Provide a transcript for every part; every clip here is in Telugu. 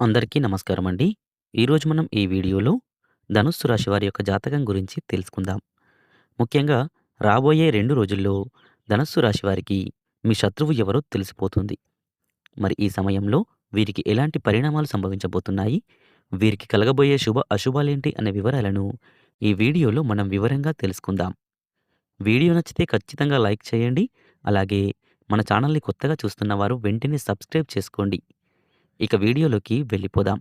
అందరికీ నమస్కారం అండి. ఈరోజు మనం ఈ వీడియోలో ధనుస్సు రాశి వారి యొక్క జాతకం గురించి తెలుసుకుందాం. ముఖ్యంగా రాబోయే రెండు రోజుల్లో ధనస్సు రాశి వారికి మీ శత్రువు ఎవరో తెలిసిపోతుంది. మరి ఈ సమయంలో వీరికి ఎలాంటి పరిణామాలు సంభవించబోతున్నాయి? వీరికి కలగబోయే శుభ అశుభాలేంటి అనే వివరాలను ఈ వీడియోలో మనం వివరంగా తెలుసుకుందాం. వీడియో నచ్చితే ఖచ్చితంగా లైక్ చేయండి. అలాగే మన ఛానల్‌ని కొత్తగా చూస్తున్నవారు వెంటనే సబ్స్క్రైబ్ చేసుకోండి. ఇక వీడియోలోకి వెళ్ళిపోదాం.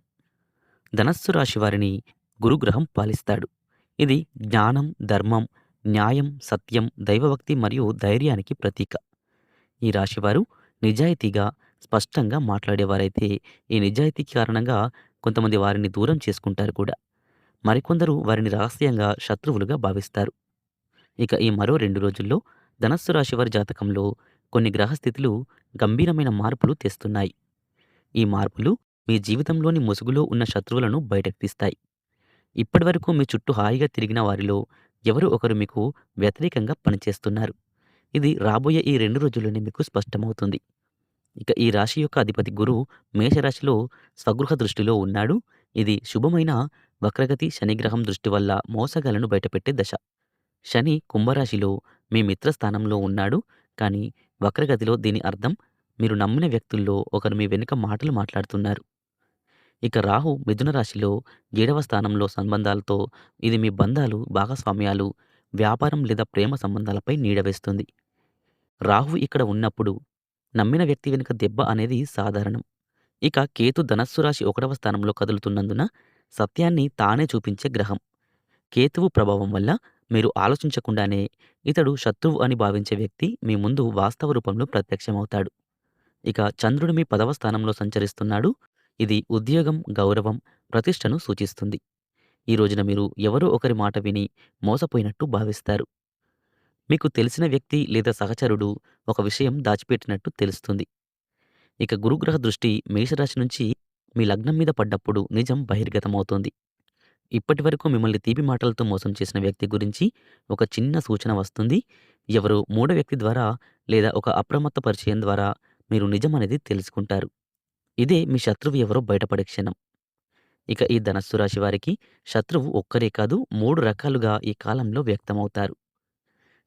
ధనస్సు రాశి వారిని గురుగ్రహం పాలిస్తాడు. ఇది జ్ఞానం, ధర్మం, న్యాయం, సత్యం, దైవభక్తి మరియు ధైర్యానికి ప్రతీక. ఈ రాశివారు నిజాయితీగా, స్పష్టంగా మాట్లాడేవారైతే ఈ నిజాయితీ కారణంగా కొంతమంది వారిని దూరం చేసుకుంటారు కూడా. మరికొందరు వారిని రహస్యంగా శత్రువులుగా భావిస్తారు. ఇక ఈ మరో రెండు రోజుల్లో ధనస్సు రాశివారి జాతకంలో కొన్ని గ్రహస్థితులు గంభీరమైన మార్పులు తెస్తున్నాయి. ఈ మార్పులు మీ జీవితంలోని ముసుగులో ఉన్న శత్రువులను బయటకు తీస్తాయి. ఇప్పటివరకు మీ చుట్టూ హాయిగా తిరిగిన వారిలో ఎవరో ఒకరు మీకు వ్యతిరేకంగా పనిచేస్తున్నారు. ఇది రాబోయే ఈ రెండు రోజుల్లోనే మీకు స్పష్టమవుతుంది. ఇక ఈ రాశి యొక్క అధిపతి గురువు మేషరాశిలో స్వగృహ దృష్టిలో ఉన్నాడు. ఇది శుభమైన వక్రగతి శనిగ్రహం దృష్టి వల్ల మోసగాలను బయటపెట్టే దశ. శని కుంభరాశిలో మీ మిత్రస్థానంలో ఉన్నాడు. కానీ వక్రగతిలో దీని అర్థం మీరు నమ్మిన వ్యక్తుల్లో ఒకరు మీ వెనుక మాటలు మాట్లాడుతున్నారు. ఇక రాహు మిథున రాశిలో ఏడవ స్థానంలో సంబంధాలతో ఇది మీ బంధాలు, భాగస్వామ్యాలు, వ్యాపారం లేదా ప్రేమ సంబంధాలపై నీడవేస్తుంది రాహు ఇక్కడ ఉన్నప్పుడు నమ్మిన వ్యక్తి వెనుక దెబ్బ అనేది సాధారణం. ఇక కేతు ధనస్సు రాశి ఒకటవ స్థానంలో కదులుతున్నందున సత్యాన్ని తానే చూపించే గ్రహం. కేతువు ప్రభావం వల్ల మీరు ఆలోచించకుండానే ఇతడు శత్రువు అని భావించే వ్యక్తి మీ ముందు వాస్తవ రూపంలో ప్రత్యక్షమవుతాడు. ఇక చంద్రుడు మీ పదవ స్థానంలో సంచరిస్తున్నాడు. ఇది ఉద్యోగం, గౌరవం, ప్రతిష్టను సూచిస్తుంది. ఈ రోజున మీరు ఎవరో ఒకరి మాట విని మోసపోయినట్టు భావిస్తారు. మీకు తెలిసిన వ్యక్తి లేదా సహచరుడు ఒక విషయం దాచిపెట్టినట్టు తెలుస్తుంది. ఇక గురుగ్రహ దృష్టి మేషరాశి నుంచి మీ లగ్నం మీద పడ్డప్పుడు నిజం బహిర్గతమవుతుంది. ఇప్పటివరకు మిమ్మల్ని తీపి మాటలతో మోసం చేసిన వ్యక్తి గురించి ఒక చిన్న సూచన వస్తుంది. ఎవరు మూడో వ్యక్తి ద్వారా లేదా ఒక అప్రమత్త పరిచయం ద్వారా మీరు నిజం అనేది తెలుసుకుంటారు. ఇదే మీ శత్రువు ఎవరో బయటపడే క్షణం. ఇక ఈ ధనస్సు రాశి వారికి శత్రువు ఒక్కరే కాదు మూడు రకాలుగా ఈ కాలంలో వ్యక్తమవుతారు.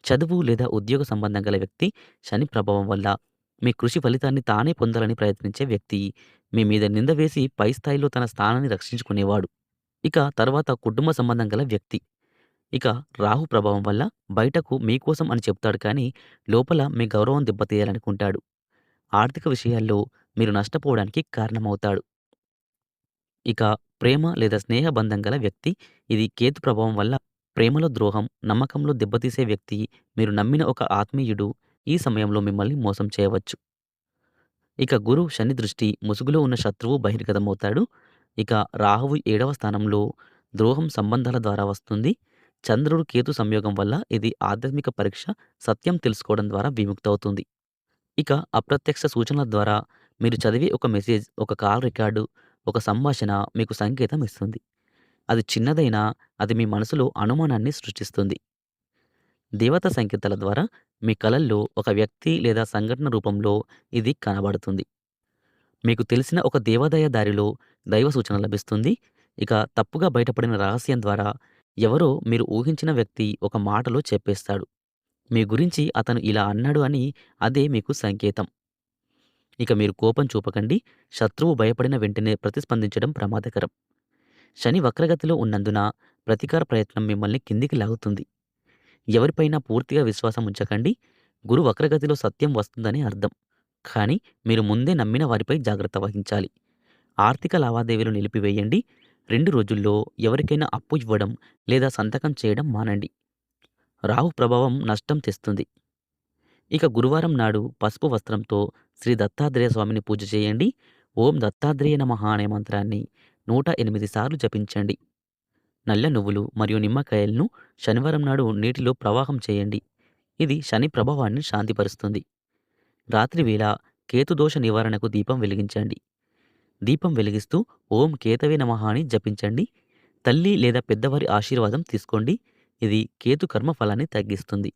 చదువు లేదా ఉద్యోగ సంబంధం గల వ్యక్తి శని ప్రభావం వల్ల మీ కృషి ఫలితాన్ని తానే పొందాలని ప్రయత్నించే వ్యక్తి మీ మీద నింద వేసి పై స్థాయిలో తన స్థానాన్ని రక్షించుకునేవాడు. ఇక తర్వాత కుటుంబ సంబంధం గల వ్యక్తి. ఇక రాహు ప్రభావం వల్ల బయటకు మీకోసం అని చెప్తాడు కానీ లోపల మీ గౌరవం దెబ్బతీయాలనుకుంటాడు. ఆర్థిక విషయాల్లో మీరు నష్టపోవడానికి కారణమవుతాడు. ఇక ప్రేమ లేదా స్నేహ బంధం గల వ్యక్తి. ఇది కేతు ప్రభావం వల్ల ప్రేమలో ద్రోహం, నమ్మకంలో దెబ్బతీసే వ్యక్తి మీరు నమ్మిన ఒక ఆత్మీయుడు ఈ సమయంలో మిమ్మల్ని మోసం చేయవచ్చు. ఇక గురు, శని దృష్టి ముసుగులో ఉన్న శత్రువు బహిర్గతమవుతాడు. ఇక రాహువు ఏడవ స్థానంలో ద్రోహం సంబంధాల ద్వారా వస్తుంది. చంద్రుడు, కేతు సంయోగం వల్ల ఇది ఆధ్యాత్మిక పరీక్ష, సత్యం తెలుసుకోవడం ద్వారా విముక్తవుతుంది. ఇక అప్రత్యక్ష సూచనల ద్వారా మీరు చదివే ఒక మెసేజ్, ఒక కాల్ రికార్డు, ఒక సంభాషణ మీకు సంకేతం ఇస్తుంది. అది చిన్నదైనా అది మీ మనసులో అనుమానాన్ని సృష్టిస్తుంది. దేవతా సంకేతాల ద్వారా మీ కలల్లో ఒక వ్యక్తి లేదా సంఘటన రూపంలో ఇది కనబడుతుంది. మీకు తెలిసిన ఒక దేవాదాయ దారిలో దైవ సూచన లభిస్తుంది. ఇక తప్పుగా బయటపడిన రహస్యం ద్వారా ఎవరో మీరు ఊహించిన వ్యక్తి ఒక మాటలో చెప్పేస్తాడు. మీ గురించి అతను ఇలా అన్నాడు అని అదే మీకు సంకేతం. ఇక మీరు కోపం చూపకండి. శత్రువు భయపడిన వెంటనే ప్రతిస్పందించడం ప్రమాదకరం. శని వక్రగతిలో ఉన్నందున ప్రతీకార ప్రయత్నం మిమ్మల్ని కిందికి లాగుతుంది. ఎవరిపైనా పూర్తిగా విశ్వాసం ఉంచకండి. గురు వక్రగతిలో సత్యం వస్తుందని అర్థం. కానీ మీరు ముందే నమ్మిన వారిపై జాగ్రత్త వహించాలి. ఆర్థిక లావాదేవీలు నిలిపివేయండి. రెండు రోజుల్లో ఎవరికైనా అప్పు ఇవ్వడం లేదా సంతకం చేయడం మానండి. రాహు ప్రభావం నష్టం తెస్తుంది. ఇక గురువారం నాడు పసుపు వస్త్రంతో శ్రీ దత్తాత్రేయ స్వామిని పూజ చేయండి. ఓం దత్తాత్రేయ నమః అనే మంత్రాన్ని 108 సార్లు జపించండి. నల్ల నువ్వులు మరియు నిమ్మకాయలను శనివారం నాడు నీటిలో ప్రవాహం చేయండి. ఇది శని ప్రభావాన్ని శాంతిపరుస్తుంది. రాత్రి వేళ కేతు దోష నివారణకు దీపం వెలిగించండి. దీపం వెలిగిస్తూ ఓం కేతవే నమహాని అని జపించండి. తల్లి లేదా పెద్దవారి ఆశీర్వాదం తీసుకోండి. ఇది కేతు కర్మ ఫలాన్ని తగ్గిస్తుంది.